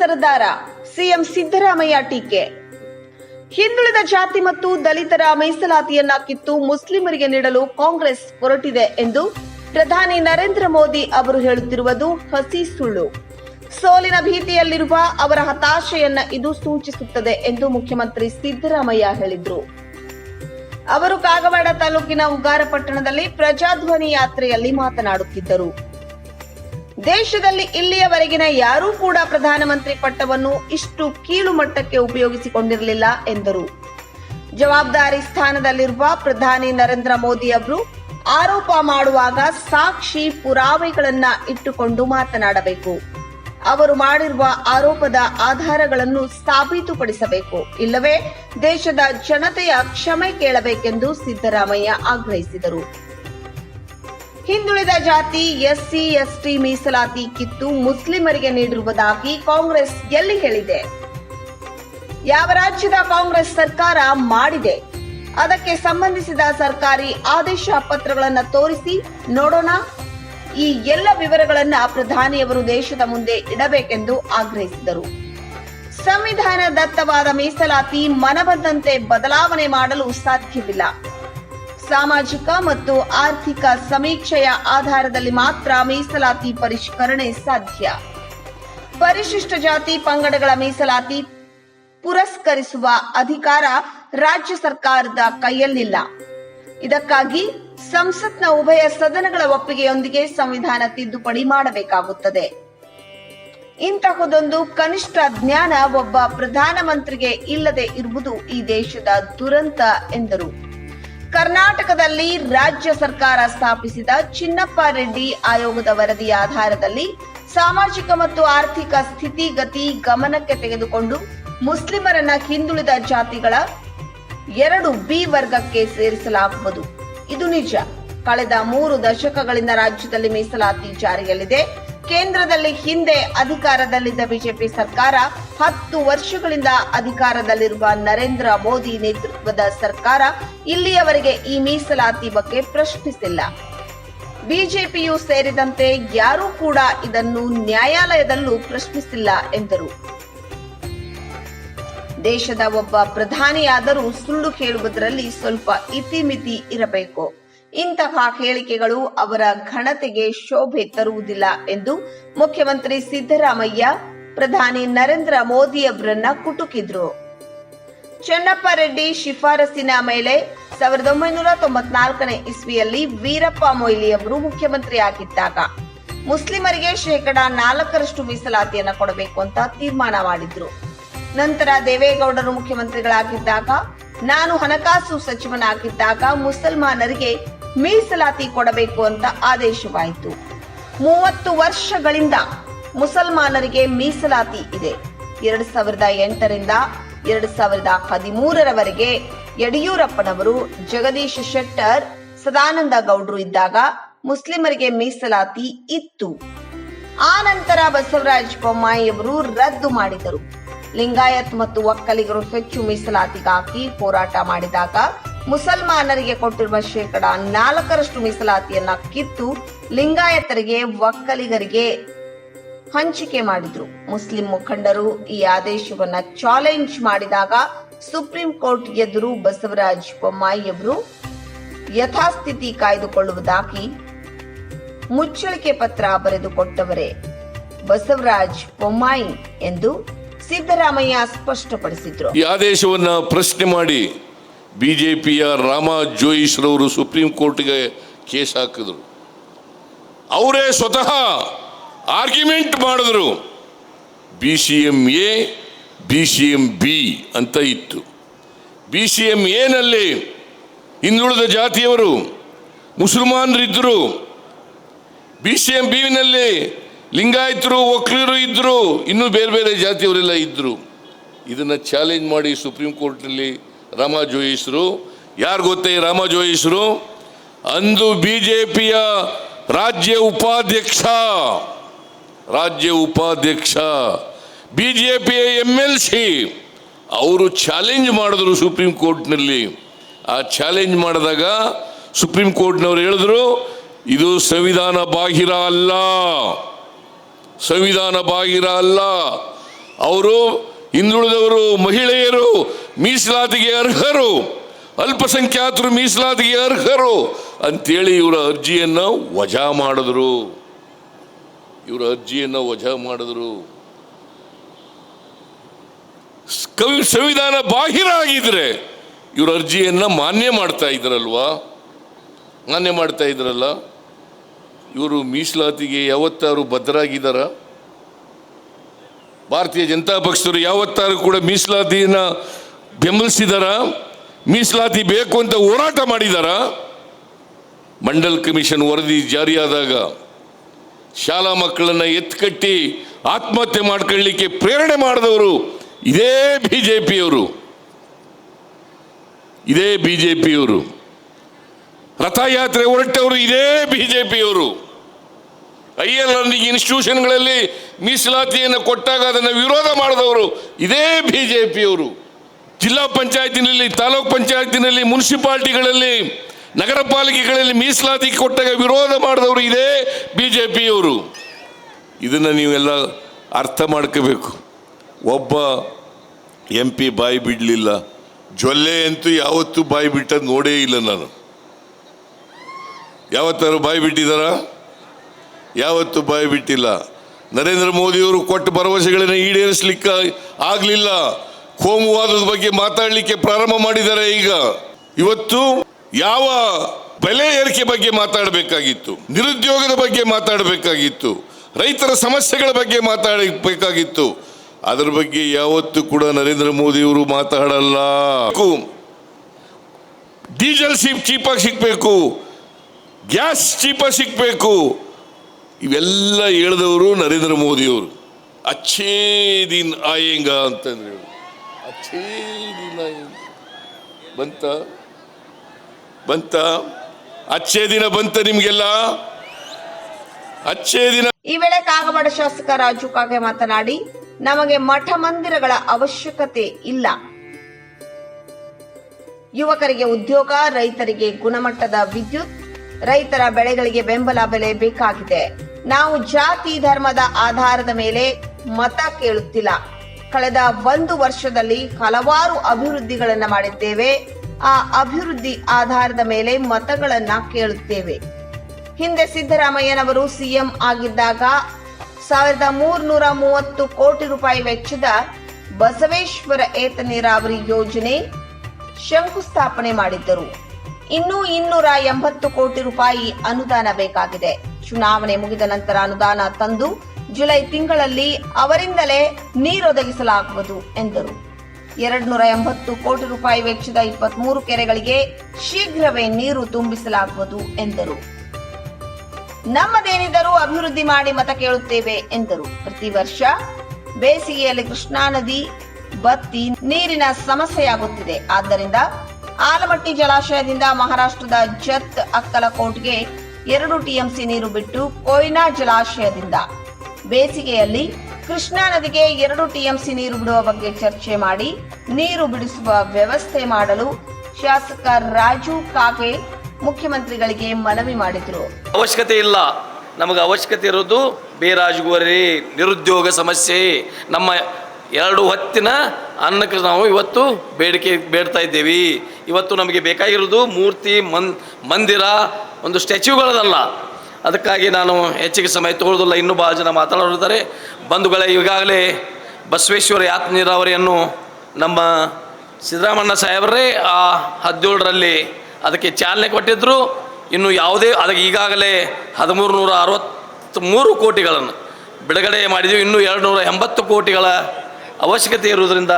ಸರದಾರ CM Siddaramaiah ಟೀಕೆ. ಹಿಂದುಳಿದ ಜಾತಿ ಮತ್ತು ದಲಿತರ ಮೀಸಲಾತಿಯನ್ನ ಕಿತ್ತು ಮುಸ್ಲಿಮರಿಗೆ ನೀಡಲು ಕಾಂಗ್ರೆಸ್ ಹೊರಟಿದೆ ಎಂದು ಪ್ರಧಾನಿ ನರೇಂದ್ರ ಮೋದಿ ಅವರು ಹೇಳುತ್ತಿರುವುದು ಹಸಿ ಸುಳ್ಳು. ಸೋಲಿನ ಭೀತಿಯಲ್ಲಿರುವ ಅವರ ಹತಾಶೆಯನ್ನ ಇದು ಸೂಚಿಸುತ್ತದೆ ಎಂದು ಮುಖ್ಯಮಂತ್ರಿ ಸಿದ್ದರಾಮಯ್ಯ ಹೇಳಿದರು. ಅವರು ಕಾಗವಾಡ ತಾಲೂಕಿನ ಉಗಾರಪಟ್ಟಣದಲ್ಲಿ ಪ್ರಜಾಧ್ವನಿ ಯಾತ್ರೆಯಲ್ಲಿ ಮಾತನಾಡುತ್ತಿದ್ದರು. ದೇಶದಲ್ಲಿ ಇಲ್ಲಿಯವರೆಗಿನ ಯಾರೂ ಕೂಡ ಪ್ರಧಾನಮಂತ್ರಿ ಪಟ್ಟವನ್ನು ಇಷ್ಟು ಕೀಳು ಮಟ್ಟಕ್ಕೆ ಉಪಯೋಗಿಸಿಕೊಂಡಿರಲಿಲ್ಲ ಎಂದರು. ಜವಾಬ್ದಾರಿ ಸ್ಥಾನದಲ್ಲಿರುವ ಪ್ರಧಾನಿ ನರೇಂದ್ರ ಮೋದಿ ಅವರು ಆರೋಪ ಮಾಡುವಾಗ ಸಾಕ್ಷಿ ಪುರಾವೆಗಳನ್ನ ಇಟ್ಟುಕೊಂಡು ಮಾತನಾಡಬೇಕು. ಅವರು ಮಾಡಿರುವ ಆರೋಪದ ಆಧಾರಗಳನ್ನು ಸಾಬೀತುಪಡಿಸಬೇಕು. ಇಲ್ಲವೇ ದೇಶದ ಜನತೆಯ ಕ್ಷಮೆ ಕೇಳಬೇಕೆಂದು ಸಿದ್ದರಾಮಯ್ಯ ಆಗ್ರಹಿಸಿದರು. ಹಿಂದುಳಿದ ಜಾತಿ, ಎಸ್ಸಿ, ಎಸ್ಟಿ ಮೀಸಲಾತಿ ಕಿತ್ತು ಮುಸ್ಲಿಮರಿಗೆ ನೀಡಿರುವುದಾಗಿ ಕಾಂಗ್ರೆಸ್ ಎಲ್ಲಿ ಹೇಳಿದೆ? ಯಾವ ರಾಜ್ಯದ ಕಾಂಗ್ರೆಸ್ ಸರ್ಕಾರ ಮಾಡಿದೆ? ಅದಕ್ಕೆ ಸಂಬಂಧಿಸಿದ ಸರ್ಕಾರಿ ಆದೇಶ ಪತ್ರಗಳನ್ನು ತೋರಿಸಿ ನೋಡೋಣ. ಈ ಎಲ್ಲ ವಿವರಗಳನ್ನ ಪ್ರಧಾನಿಯವರು ದೇಶದ ಮುಂದೆ ಇಡಬೇಕೆಂದು ಆಗ್ರಹಿಸಿದರು. ಸಂವಿಧಾನ ದತ್ತವಾದ ಮೀಸಲಾತಿ ಮನಬಂದಂತೆ ಬದಲಾವಣೆ ಮಾಡಲು ಸಾಧ್ಯವಿಲ್ಲ. ಸಾಮಾಜಿಕ ಮತ್ತು ಆರ್ಥಿಕ ಸಮೀಕ್ಷೆಯ ಆಧಾರದಲ್ಲಿ ಮಾತ್ರ ಮೀಸಲಾತಿ ಪರಿಷ್ಕರಣೆ ಸಾಧ್ಯ. ಪರಿಶಿಷ್ಟ ಜಾತಿ ಪಂಗಡಗಳ ಮೀಸಲಾತಿ ಪುರಸ್ಕರಿಸುವ ಅಧಿಕಾರ ರಾಜ್ಯ ಸರ್ಕಾರದ ಕೈಯಲ್ಲಿಲ್ಲ. ಇದಕ್ಕಾಗಿ ಸಂಸತ್ನ ಉಭಯ ಸದನಗಳ ಒಪ್ಪಿಗೆಯೊಂದಿಗೆ ಸಂವಿಧಾನ ತಿದ್ದುಪಡಿ ಮಾಡಬೇಕಾಗುತ್ತದೆ. ಇಂತಹದೊಂದು ಕನಿಷ್ಠ ಜ್ಞಾನ ಒಬ್ಬ ಪ್ರಧಾನಮಂತ್ರಿಗೆ ಇಲ್ಲದೆ ಇರುವುದು ಈ ದೇಶದ ದುರಂತ ಎಂದರು. ಕರ್ನಾಟಕದಲ್ಲಿ ರಾಜ್ಯ ಸರ್ಕಾರ ಸ್ಥಾಪಿಸಿದ ಚಿನ್ನಪ್ಪ ರೆಡ್ಡಿ ಆಯೋಗದ ವರದಿಯ ಆಧಾರದಲ್ಲಿ ಸಾಮಾಜಿಕ ಮತ್ತು ಆರ್ಥಿಕ ಸ್ಥಿತಿಗತಿ ಗಮನಕ್ಕೆ ತೆಗೆದುಕೊಂಡು ಮುಸ್ಲಿಮರನ್ನ ಹಿಂದುಳಿದ ಜಾತಿಗಳ ಎರಡು ಬಿ ವರ್ಗಕ್ಕೆ ಸೇರಿಸಲಾಗುವುದು. ಇದು ನಿಜ. ಕಳೆದ ಮೂರು ದಶಕಗಳಿಂದ ರಾಜ್ಯದಲ್ಲಿ ಮೀಸಲಾತಿ ಜಾರಿಯಲ್ಲಿದೆ. ಕೇಂದ್ರದಲ್ಲಿ ಹಿಂದೆ ಅಧಿಕಾರದಲ್ಲಿದ್ದ ಬಿಜೆಪಿ ಸರ್ಕಾರ ಹತ್ತು ವರ್ಷಗಳಿಂದ ಅಧಿಕಾರದಲ್ಲಿರುವ ನರೇಂದ್ರ ಮೋದಿ ನೇತೃತ್ವದ ಸರ್ಕಾರ ಇಲ್ಲಿಯವರೆಗೆ ಈ ಮೀಸಲಾತಿ ಬಗ್ಗೆ ಪ್ರಶ್ನಿಸಿಲ್ಲ. ಬಿಜೆಪಿಯು ಸೇರಿದಂತೆ ಯಾರೂ ಕೂಡ ಇದನ್ನು ನ್ಯಾಯಾಲಯದಲ್ಲೂ ಪ್ರಶ್ನಿಸಿಲ್ಲ ಎಂದರು. ದೇಶದ ಒಬ್ಬ ಪ್ರಧಾನಿಯಾದರೂ ಸುಳ್ಳು ಹೇಳುವುದರಲ್ಲಿ ಸ್ವಲ್ಪ ಇತಿಮಿತಿ ಇರಬೇಕು. ಇಂತಹ ಹೇಳಿಕೆಗಳು ಅವರ ಘನತೆಗೆ ಶೋಭೆ ತರುವುದಿಲ್ಲ ಎಂದು ಮುಖ್ಯಮಂತ್ರಿ ಸಿದ್ದರಾಮಯ್ಯ, ಪ್ರಧಾನಿ ನರೇಂದ್ರ ಮೋದಿ ಅವರನ್ನ ಕುಟುಕಿದ್ರು. ಚನ್ನಪ್ಪ ರೆಡ್ಡಿ ಶಿಫಾರಸಿನ ಮೇಲೆ ಸಾವಿರದ ಒಂಬೈನೂರ ತೊಂಬತ್ನಾಲ್ಕನೇ ಇಸ್ವಿಯಲ್ಲಿ ವೀರಪ್ಪ ಮೊಯ್ಲಿ ಅವರು ಮುಖ್ಯಮಂತ್ರಿ ಆಗಿದ್ದಾಗ ಮುಸ್ಲಿಮರಿಗೆ ಶೇಕಡಾ ನಾಲ್ಕರಷ್ಟು ಮೀಸಲಾತಿಯನ್ನು ಕೊಡಬೇಕು ಅಂತ ತೀರ್ಮಾನ ಮಾಡಿದ್ರು ನಂತರ ದೇವೇಗೌಡರು ಮುಖ್ಯಮಂತ್ರಿಗಳಾಗಿದ್ದಾಗ, ನಾನು ಹಣಕಾಸು ಸಚಿವನಾಗಿದ್ದಾಗ ಮುಸಲ್ಮಾನರಿಗೆ ಮೀಸಲಾತಿ ಕೊಡಬೇಕು ಅಂತ ಆದೇಶವಾಯಿತು. ಮೂವತ್ತು ವರ್ಷಗಳಿಂದ ಮುಸಲ್ಮಾನರಿಗೆ ಮೀಸಲಾತಿ ಇದೆ. ಎರಡು ಸಾವಿರದ ಎಂಟರಿಂದ ಎರಡು ಸಾವಿರದ ಹದಿಮೂರರವರೆಗೆ ಯಡಿಯೂರಪ್ಪನವರು ಜಗದೀಶ್ ಶೆಟ್ಟರ್, ಸದಾನಂದ ಗೌಡ್ರು ಇದ್ದಾಗ ಮುಸ್ಲಿಮರಿಗೆ ಮೀಸಲಾತಿ ಇತ್ತು. ಆ ನಂತರ ಬಸವರಾಜ ಬೊಮ್ಮಾಯಿಯವರು ರದ್ದು ಮಾಡಿದರು. ಲಿಂಗಾಯತ್ ಮತ್ತು ಒಕ್ಕಲಿಗರು ಹೆಚ್ಚು ಮೀಸಲಾತಿಗಾಗಿ ಹೋರಾಟ ಮಾಡಿದಾಗ ಮುಸಲ್ಮಾನರಿಗೆ ಕೊಟ್ಟಿರುವ ಶೇಕಡ ನಾಲ್ಕರಷ್ಟು ಮೀಸಲಾತಿಯನ್ನ ಕಿತ್ತು ಲಿಂಗಾಯತರಿಗೆ, ಒಕ್ಕಲಿಗರಿಗೆ ಹಂಚಿಕೆ ಮಾಡಿದ್ರು. ಮುಸ್ಲಿಂ ಮುಖಂಡರು ಈ ಆದೇಶವನ್ನ ಚಾಲೆಂಜ್ ಮಾಡಿದಾಗ ಸುಪ್ರೀಂ ಕೋರ್ಟ್ ಎದುರು ಬಸವರಾಜ ಬೊಮ್ಮಾಯಿಯವರು ಯಥಾಸ್ಥಿತಿ ಕಾಯ್ದುಕೊಳ್ಳುವುದಾಗಿ ಮುಚ್ಚಳಿಕೆ ಪತ್ರ ಬರೆದುಕೊಟ್ಟವರೇ ಬಸವರಾಜ್ ಬೊಮ್ಮಾಯಿ ಎಂದು ಸಿದ್ದರಾಮಯ್ಯ ಸ್ಪಷ್ಟಪಡಿಸಿದ್ರು. ಈ ಆದೇಶವನ್ನು ಪ್ರಶ್ನೆ ಮಾಡಿ ಬಿ ಜೆ ಪಿಯ ರಾಮ ಜೋಯಿಸ್ರವರು ಸುಪ್ರೀಂ ಕೋರ್ಟ್ಗೆ ಕೇಸ್ ಹಾಕಿದ್ರು. ಅವರೇ ಸ್ವತಃ ಆರ್ಗ್ಯುಮೆಂಟ್ ಮಾಡಿದ್ರು. B C M A B C M B ಅಂತ ಇತ್ತು. ಬಿ ಸಿ ಎಂ ಎನಲ್ಲಿ ಹಿಂದುಳಿದ ಜಾತಿಯವರು ಮುಸಲ್ಮಾನರಿದ್ದರು ಬಿ ಸಿ ಎಂ ಬಿನಲ್ಲಿ ಲಿಂಗಾಯತರು ಒಕ್ಕಲಿಗರು ಇದ್ದರು ಇನ್ನೂ ಬೇರೆ ಬೇರೆ ಜಾತಿಯವರೆಲ್ಲ ಇದ್ದರು ಇದನ್ನು ಚಾಲೆಂಜ್ ಮಾಡಿ ಸುಪ್ರೀಂ ಕೋರ್ಟ್ನಲ್ಲಿ ರಾಮ ಜೋಯಿಸರು ಯಾರು ಗೊತ್ತೇ ರಾಮ ಜೋಯಿಸರು ಅಂದು ಬಿ ಜೆ ಪಿಯ ರಾಜ್ಯ ಉಪಾಧ್ಯಕ್ಷ. ರಾಜ್ಯ ಉಪಾಧ್ಯಕ್ಷ. ಬಿ ಜೆ ಪಿಯ ಎಂ ಎಲ್ ಸಿ ಅವರು ಚಾಲೆಂಜ್ ಮಾಡಿದ್ರು ಸುಪ್ರೀಂ ಕೋರ್ಟ್ನಲ್ಲಿ. ಆ ಚಾಲೆಂಜ್ ಮಾಡಿದಾಗ ಸುಪ್ರೀಂ ಕೋರ್ಟ್ನವರು ಹೇಳಿದ್ರು, ಇದು ಸಂವಿಧಾನ ಬಾಹಿರ ಅಲ್ಲ. ಸಂವಿಧಾನ ಬಾಹಿರ ಅಲ್ಲ. ಅವರು ಹಿಂದುಳಿದವರು ಮಹಿಳೆಯರು, ಮೀಸಲಾತಿಗೆ ಅರ್ಹರು, ಅಲ್ಪಸಂಖ್ಯಾತರು ಮೀಸಲಾತಿಗೆ ಅರ್ಹರು ಅಂತೇಳಿ ಇವರ ಅರ್ಜಿಯನ್ನು ವಜಾ ಮಾಡಿದ್ರು. ಇವರ ಅರ್ಜಿಯನ್ನು ವಜಾ ಮಾಡಿದ್ರು. ಕವಿ ಸಂವಿಧಾನ ಬಾಹಿರ ಆಗಿದ್ರೆ ಇವರ ಅರ್ಜಿಯನ್ನು ಮಾನ್ಯ ಮಾಡ್ತಾ ಇದ್ರಲ್ವಾ? ಮಾನ್ಯ ಮಾಡ್ತಾ ಇದ್ರಲ್ಲ? ಇವರು ಮೀಸಲಾತಿಗೆ ಯಾವತ್ತಾರು ಬದ್ಧರಾಗಿದ್ದಾರ ಭಾರತೀಯ ಜನತಾ ಪಕ್ಷದವರು ಯಾವತ್ತಾರು ಕೂಡ ಮೀಸಲಾತಿಯನ್ನ ಬೆಂಬಲಿಸಿದಾರ, ಮೀಸಲಾತಿ ಬೇಕು ಅಂತ ಹೋರಾಟ ಮಾಡಿದಾರ. ಮಂಡಲ್ ಕಮಿಷನ್ ವರದಿ ಜಾರಿಯಾದಾಗ ಶಾಲಾ ಮಕ್ಕಳನ್ನ ಎತ್ಕಟ್ಟಿ ಆತ್ಮಹತ್ಯೆ ಮಾಡ್ಕೊಳ್ಳಿಕ್ಕೆ ಪ್ರೇರಣೆ ಮಾಡಿದವರು ಇದೇ ಬಿ ಜೆ ಪಿಯವರು ಇದೇ ಬಿ ಜೆ ಪಿಯವರು ರಥಯಾತ್ರೆ ಹೊರಟವರು ಇದೇ ಬಿ ಜೆ ಐ ಎಲ್ ಇನ್ಸ್ಟಿಟ್ಯೂಷನ್ಗಳಲ್ಲಿ ಮೀಸಲಾತಿಯನ್ನು ಕೊಟ್ಟಾಗ ಅದನ್ನು ವಿರೋಧ ಮಾಡಿದವರು ಇದೇ ಬಿ ಜೆ ಪಿಯವರು ಜಿಲ್ಲಾ ಪಂಚಾಯತಿನಲ್ಲಿ, ತಾಲೂಕ್ ಪಂಚಾಯತಿನಲ್ಲಿ, ಮುನ್ಸಿಪಾಲ್ಟಿಗಳಲ್ಲಿ, ನಗರ ಪಾಲಿಕೆಗಳಲ್ಲಿ ಮೀಸಲಾತಿ ಕೊಟ್ಟಾಗ ವಿರೋಧ ಮಾಡಿದವರು ಇದೇ ಬಿ ಜೆ ಪಿಯವರು ಇದನ್ನು ನೀವೆಲ್ಲ ಅರ್ಥ ಮಾಡ್ಕೋಬೇಕು. ಒಬ್ಬ ಎಂ ಪಿ ಬಾಯಿ ಬಿಡಲಿಲ್ಲ. ಜೊಲ್ಲೆ ಅಂತೂ ಯಾವತ್ತೂ ಬಾಯಿ ಬಿಟ್ಟದ್ದು ನೋಡೇ ಇಲ್ಲ ನಾನು. ಯಾವತ್ತಾರು ಬಾಯಿ ಬಿಟ್ಟಿದ್ದಾರಾ? ಯಾವತ್ತೂ ಬಾಯಿ ಬಿಟ್ಟಿಲ್ಲ. ನರೇಂದ್ರ ಮೋದಿಯವರು ಕೊಟ್ಟ ಭರವಸೆಗಳನ್ನು ಈಡೇರಿಸಲಿಕ್ಕೆ ಆಗಲಿಲ್ಲ. ಕೋಮುವಾದದ ಬಗ್ಗೆ ಮಾತಾಡಲಿಕ್ಕೆ ಪ್ರಾರಂಭ ಮಾಡಿದ್ದಾರೆ ಈಗ. ಇವತ್ತು ಯಾವ ಬೆಲೆ ಏರಿಕೆ ಬಗ್ಗೆ ಮಾತಾಡಬೇಕಾಗಿತ್ತು, ನಿರುದ್ಯೋಗದ ಬಗ್ಗೆ ಮಾತಾಡಬೇಕಾಗಿತ್ತು, ರೈತರ ಸಮಸ್ಯೆಗಳ ಬಗ್ಗೆ ಮಾತಾಡಬೇಕಾಗಿತ್ತು. ಅದರ ಬಗ್ಗೆ ಯಾವತ್ತೂ ಕೂಡ ನರೇಂದ್ರ ಮೋದಿಯವರು ಮಾತಾಡಲ್ಲ. ಡೀಸೆಲ್ ಸಿಪ್ ಚೀಪಾಗಿ ಸಿಗಬೇಕು, ಗ್ಯಾಸ್ ಚೀಪಾಗಿ ಸಿಗಬೇಕು ಇವೆಲ್ಲ ಹೇಳಿದವರು ನರೇಂದ್ರ ಮೋದಿಯವರು. ಅಚ್ಚೇ ದಿನ್ ಆಯೇಂಗ ಅಂತಂದ್ರೆ ಅಚ್ಚೇ ದಿನ್ ಬಂತ? ಬಂತ? ಅಚ್ಚೇ ದಿನ ಬಂತ ನಿಮ್ಗೆಲ್ಲ? ಅಚ್ಚೇ ದಿನ ಈ ವೇಳೆ ಕಾಗವಾಡ ಶಾಸಕ ರಾಜು ಕಾಗೆ ಮಾತನಾಡಿ, ನಮಗೆ ಮಠ ಮಂದಿರಗಳ ಅವಶ್ಯಕತೆ ಇಲ್ಲ. ಯುವಕರಿಗೆ ಉದ್ಯೋಗ, ರೈತರಿಗೆ ಗುಣಮಟ್ಟದ ವಿದ್ಯುತ್, ರೈತರ ಬೆಳೆಗಳಿಗೆ ಬೆಂಬಲ ಬೆಲೆ ಬೇಕಾಗಿದೆ. ನಾವು ಜಾತಿ ಧರ್ಮದ ಆಧಾರದ ಮೇಲೆ ಮತ ಕೇಳುತ್ತಿಲ್ಲ. ಕಳೆದ ಒಂದು ವರ್ಷದಲ್ಲಿ ಹಲವಾರು ಅಭಿವೃದ್ಧಿಗಳನ್ನ ಮಾಡಿದ್ದೇವೆ. ಆ ಅಭಿವೃದ್ಧಿ ಆಧಾರದ ಮೇಲೆ ಮತಗಳನ್ನ ಕೇಳುತ್ತೇವೆ. ಹಿಂದೆ ಸಿದ್ದರಾಮಯ್ಯನವರು ಸಿಎಂ ಆಗಿದ್ದಾಗ ಸಾವಿರದ ಮೂರ್ನೂರ ಮೂವತ್ತು ಕೋಟಿ ರೂಪಾಯಿ ವೆಚ್ಚದ ಬಸವೇಶ್ವರ ಏತ ನೀರಾವರಿ ಯೋಜನೆ ಶಂಕುಸ್ಥಾಪನೆ ಮಾಡಿದ್ದರು. ಇನ್ನೂ ಇನ್ನೂರ ಎಂಬತ್ತು ಕೋಟಿ ರೂಪಾಯಿ ಅನುದಾನ ಬೇಕಾಗಿದೆ. ಚುನಾವಣೆ ಮುಗಿದ ನಂತರ ಅನುದಾನ ತಂದು ಜುಲೈ ತಿಂಗಳಲ್ಲಿ ಅವರಿಂದಲೇ ನೀರೊದಗಿಸಲಾಗುವುದು ಎಂದರು. ಎರಡು ನೂರ ಎಂಬತ್ತು ಕೋಟಿ ರೂಪಾಯಿ ವೆಚ್ಚದ ಇಪ್ಪತ್ಮೂರು ಕೆರೆಗಳಿಗೆ ಶೀಘ್ರವೇ ನೀರು ತುಂಬಿಸಲಾಗುವುದು ಎಂದರು. ನಮ್ಮದೇನಿದ್ದರೂ ಅಭಿವೃದ್ಧಿ ಮಾಡಿ ಮತ ಕೇಳುತ್ತೇವೆ ಎಂದರು. ಪ್ರತಿ ವರ್ಷ ಬೇಸಿಗೆಯಲ್ಲಿ ಕೃಷ್ಣಾ ನದಿ ಬತ್ತಿ ನೀರಿನ ಸಮಸ್ಯೆಯಾಗುತ್ತಿದೆ. ಆದ್ದರಿಂದ ಆಲಮಟ್ಟಿ ಜಲಾಶಯದಿಂದ ಮಹಾರಾಷ್ಟ್ರದ ಜತ್ ಅಕ್ಕಲಕೋಟ್ಗೆ ಎರಡು ಟಿಎಂಸಿ ನೀರು ಬಿಟ್ಟು ಕೊಯ್ನಾ ಜಲಾಶಯದಿಂದ. ಬೇಸಿಗೆಯಲ್ಲಿ ಕೃಷ್ಣಾ ನದಿಗೆ ಎರಡು ಟಿಎಂಸಿ ನೀರು ಬಿಡುವ ಬಗ್ಗೆ ಚರ್ಚೆ ಮಾಡಿ ನೀರು ಬಿಡಿಸುವ ವ್ಯವಸ್ಥೆ ಮಾಡಲು ಶಾಸಕ ರಾಜು ಕಾಗೆ ಮುಖ್ಯಮಂತ್ರಿಗಳಿಗೆ ಮನವಿ ಮಾಡಿದರು. ಅವಶ್ಯಕತೆ ಇಲ್ಲ. ನಮಗೆ ಅವಶ್ಯಕತೆ ಇರೋದು ಬೇರಾಜುಗೋರಿ ನಿರುದ್ಯೋಗ ಸಮಸ್ಯೆ. ನಮ್ಮ ಎರಡು ಹೊತ್ತಿನ ಅನ್ನಕ್ಕೆ ನಾವು ಇವತ್ತು ಬೇಡಿಕೆ ಬೇಡ್ತಾ ಇದ್ದೇವೆ. ಇವತ್ತು ನಮಗೆ ಬೇಕಾಗಿರೋದು ಮೂರ್ತಿ, ಮನ್, ಮಂದಿರ ಒಂದು ಸ್ಟ್ಯಾಚ್ಯೂಗಳದಲ್ಲ ಅದಕ್ಕಾಗಿ ನಾನು ಹೆಚ್ಚಿಗೆ ಸಮಯ ತಗೊಳ್ಳೋದಿಲ್ಲ ಇನ್ನೂ ಭಾಳ ಜನ ಮಾತಾಡೋರಿದ್ದಾರೆ. ಬಂಧುಗಳೇ, ಈಗಾಗಲೇ ಬಸವೇಶ್ವರ ಯಾತ್ ನೀರಾವರಿಯನ್ನು ನಮ್ಮ ಸಿದ್ದರಾಮಣ್ಣ ಸಾಹೇಬರೇ ಆ ಹದಿನೇಳರಲ್ಲಿ ಅದಕ್ಕೆ ಚಾಲನೆ ಕೊಟ್ಟಿದ್ದರು ಇನ್ನು ಯಾವುದೇ, ಅದಕ್ಕೆ ಈಗಾಗಲೇ ಹದಿಮೂರು ನೂರ ಅರವತ್ತ್ಮೂರು ಕೋಟಿಗಳನ್ನು ಬಿಡುಗಡೆ ಮಾಡಿದ್ದೀವಿ ಇನ್ನೂ ಎರಡು ನೂರ ಎಂಬತ್ತು ಕೋಟಿಗಳ ಅವಶ್ಯಕತೆ ಇರುವುದರಿಂದ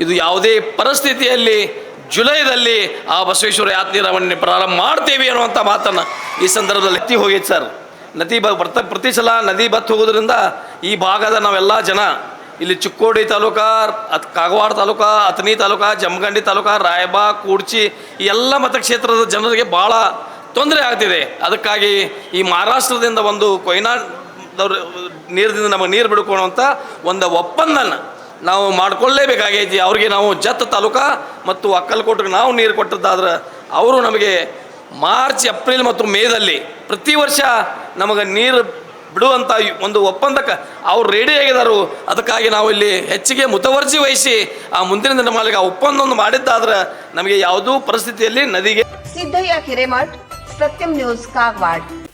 ಇದು ಯಾವುದೇ ಪರಿಸ್ಥಿತಿಯಲ್ಲಿ ಜುಲೈದಲ್ಲಿ ಆ ಬಸವೇಶ್ವರ ಯಾತ್ ನೀರಾವರಿಯನ್ನು ಪ್ರಾರಂಭ ಮಾಡ್ತೇವೆ ಅನ್ನುವಂಥ ಮಾತನ್ನು ಈ ಸಂದರ್ಭದಲ್ಲಿ ಎತ್ತಿ ಹೋಗಿತ್ತು ಸರ್. ನದಿ ಬ ಬರ್ತ ಪ್ರತಿ ಸಲ ನದಿ ಬತ್ತು ಹೋಗೋದ್ರಿಂದ ಈ ಭಾಗದ ನಾವೆಲ್ಲ ಜನ ಇಲ್ಲಿ ಚಿಕ್ಕೋಡಿ ತಾಲೂಕಾ, ಅತ್ ಕಾಗವಾಡ ತಾಲೂಕಾ ಅಥನಿ ತಾಲೂಕಾ ಜಮಗಂಡಿ ತಾಲೂಕಾ, ರಾಯಬಾಗ್, ಕೂಡ್ಚಿ ಈ ಎಲ್ಲ ಮತಕ್ಷೇತ್ರದ ಜನರಿಗೆ ಭಾಳ ತೊಂದರೆ ಆಗ್ತಿದೆ. ಅದಕ್ಕಾಗಿ ಈ ಮಹಾರಾಷ್ಟ್ರದಿಂದ ಒಂದು ಕೊಯ್ನಾಡ್ ನೀರಿನಿಂದ ನಮಗೆ ನೀರು ಬಿಡ್ಕೊಳ್ಳುವಂಥ ಒಂದು ಒಪ್ಪಂದನ ನಾವು ಮಾಡ್ಕೊಳ್ಳೇಬೇಕಾಗೈತಿ. ಅವ್ರಿಗೆ ನಾವು ಜತ್ ತಾಲೂಕಾ ಮತ್ತು ಅಕ್ಕಲಕೋಟಕ್ಕೆ ನಾವು ನೀರು ಕೊಟ್ಟದ್ದಾದ್ರೆ ಅವರು ನಮಗೆ ಮಾರ್ಚ್, ಏಪ್ರಿಲ್ ಮತ್ತು ಮೇದಲ್ಲಿ ಪ್ರತಿ ವರ್ಷ ನಮಗೆ ನೀರು ಬಿಡುವಂಥ ಒಂದು ಒಪ್ಪಂದಕ್ಕೆ ಅವ್ರು ರೆಡಿ ಆಗಿದಾರು. ಅದಕ್ಕಾಗಿ ನಾವು ಇಲ್ಲಿ ಹೆಚ್ಚಿಗೆ ಮುತುವರ್ಜಿ ವಹಿಸಿ ಆ ಮುಂದಿನ ದಿನಮಾಲಿಗೆ ಆ ಒಪ್ಪಂದವನ್ನು ಮಾಡಿದ್ದಾದ್ರೆ ನಮಗೆ ಯಾವುದೂ ಪರಿಸ್ಥಿತಿಯಲ್ಲಿ ನದಿಗೆ ಸಿದ್ದಯ್ಯ ಹಿರೇಮಠ್ ಸತ್ಯಂ ನ್ಯೂಸ್ ಕಾಗವಾಡ್